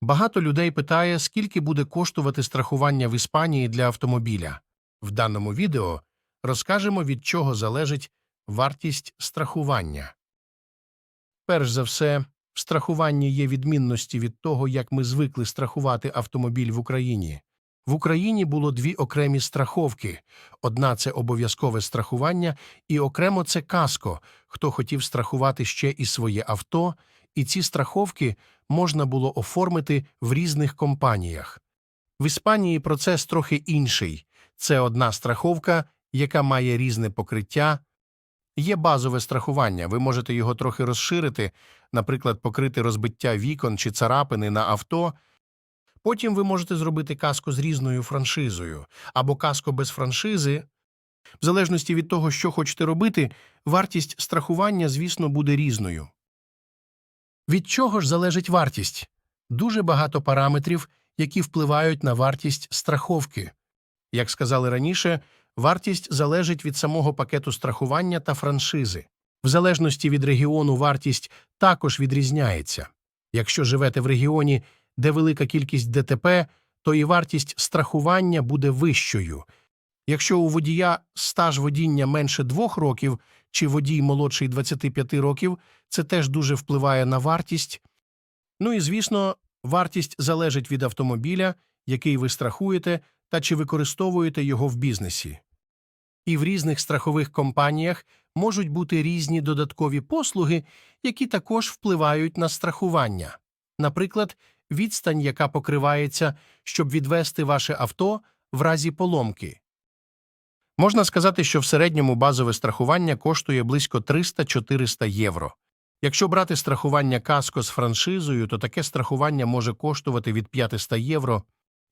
Багато людей питає, скільки буде коштувати страхування в Іспанії для автомобіля. В даному відео розкажемо, від чого залежить вартість страхування. Перш за все, в страхуванні є відмінності від того, як ми звикли страхувати автомобіль в Україні. В Україні було дві окремі страховки. Одна це обов'язкове страхування, і окремо це каско, хто хотів страхувати ще і своє авто, і ці страховки можна було оформити в різних компаніях. В Іспанії процес трохи інший. Це одна страховка, яка має різне покриття. Є базове страхування, ви можете його трохи розширити, наприклад, покрити розбиття вікон чи царапини на авто. Потім ви можете зробити каско з різною франшизою або каско без франшизи. В залежності від того, що хочете робити, вартість страхування, звісно, буде різною. Від чого ж залежить вартість? Дуже багато параметрів, які впливають на вартість страховки. Як сказали раніше, вартість залежить від самого пакету страхування та франшизи. В залежності від регіону вартість також відрізняється. Якщо живете в регіоні, де велика кількість ДТП, то і вартість страхування буде вищою. Якщо у водія стаж водіння менше двох років чи водій молодший 25 років, це теж дуже впливає на вартість. Ну і, звісно, вартість залежить від автомобіля, який ви страхуєте, та чи використовуєте його в бізнесі. І в різних страхових компаніях можуть бути різні додаткові послуги, які також впливають на страхування. Наприклад, відстань, яка покривається, щоб відвести ваше авто в разі поломки. Можна сказати, що в середньому базове страхування коштує близько 300-400 євро. Якщо брати страхування каско з франшизою, то таке страхування може коштувати від 500 євро.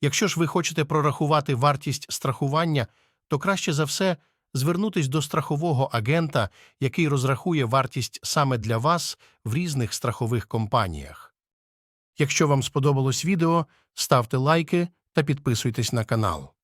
Якщо ж ви хочете прорахувати вартість страхування, то краще за все звернутись до страхового агента, який розрахує вартість саме для вас в різних страхових компаніях. Якщо вам сподобалось відео, ставте лайки та підписуйтесь на канал.